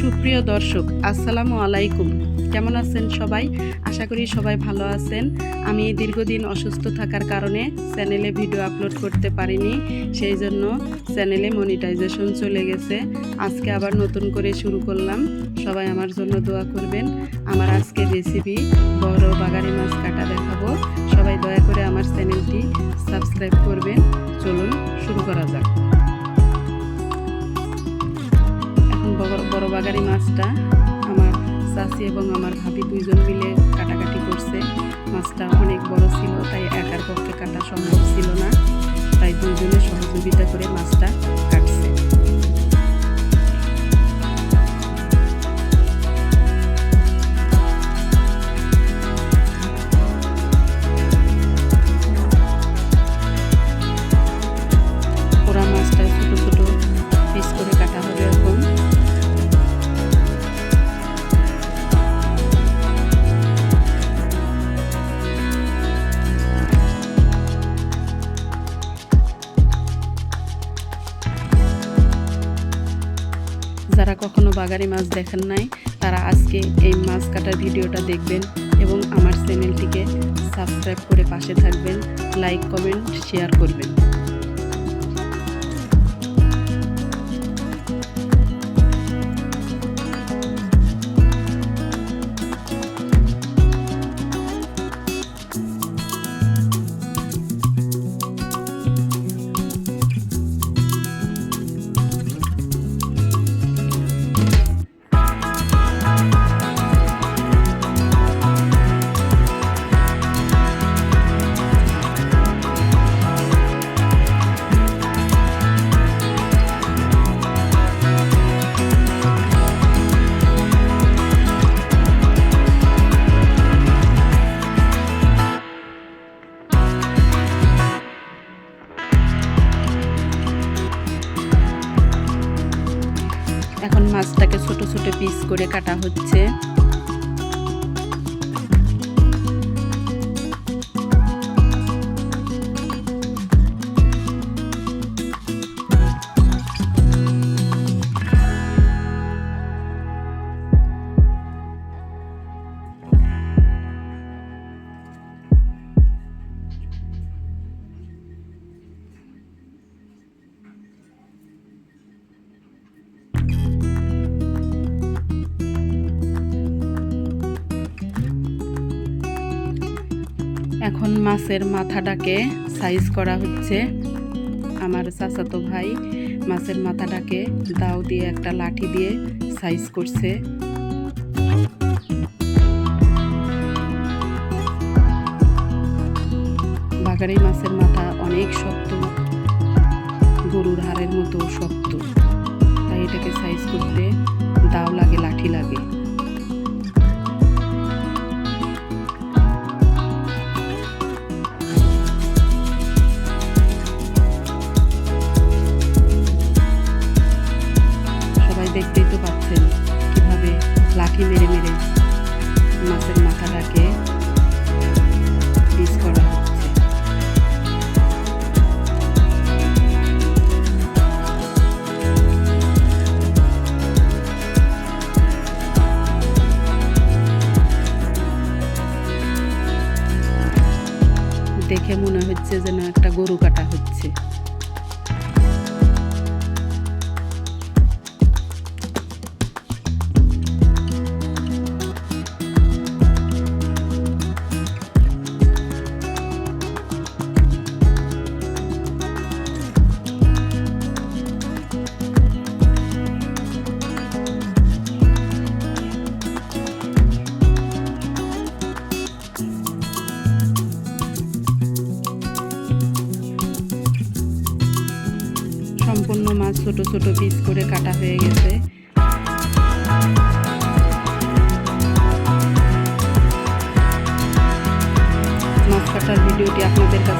সুপ্রিয় দর্শক, আসসালামু আলাইকুম। কেমন আছেন সবাই? আশা করি সবাই ভালো আছেন। আমি দীর্ঘদিন অসুস্থ থাকার কারণে চ্যানেলে ভিডিও আপলোড করতে পারিনি, সেই জন্য চ্যানেলে মনিটাইজেশন চলে গেছে। আজকে আবার নতুন করে শুরু করলাম। সবাই আমার জন্য দোয়া করবেন। আমার আজকের রেসিপি বড় বাগারি মাছ কাটা দেখাবো। সবাই দয়া করে আমার চ্যানেলটি সাবস্ক্রাইব করবেন। চলুন শুরু করা যাক। বড়- বাগারি মাছটা আমার চাষি এবং আমার ভাবি দুইজন মিলে কাটাকাটি করছে। মাছটা অনেক বড় ছিল, তাই একার পক্ষে কাটা সম্ভব ছিল না। তাই দুইজনে সহযোগিতা করে মাছটা যারা কখনো বাগারি মাছ দেখেন নাই, তারা আজকে এই মাছ কাটার ভিডিওটা দেখবেন এবং আমার চ্যানেলটিকে সাবস্ক্রাইব করে পাশে থাকবেন, লাইক, কমেন্ট, শেয়ার করবেন। মাছটাকে ছোট ছোট পিস করে কাটা হচ্ছে। এখন মাছের মাথাটাকে সাইজ করা হচ্ছে। আমার চাচাতো ভাই মাছের মাথাটাকে দাও দিয়ে একটা লাঠি দিয়ে সাইজ করছে। বাগারি মাছের মাথা অনেক শক্ত। গরুর হাড়ের মতো শক্ত। তাই এটাকে সাইজ করতে দাও লাগে, লাঠি লাগে। যেন একটা গরু কাটা হচ্ছে। শুকনো মাছ ছোট ছোট পিস করে কাটা হয়ে গেছে। মাছ কাটার ভিডিওটি আপনাদের কাছে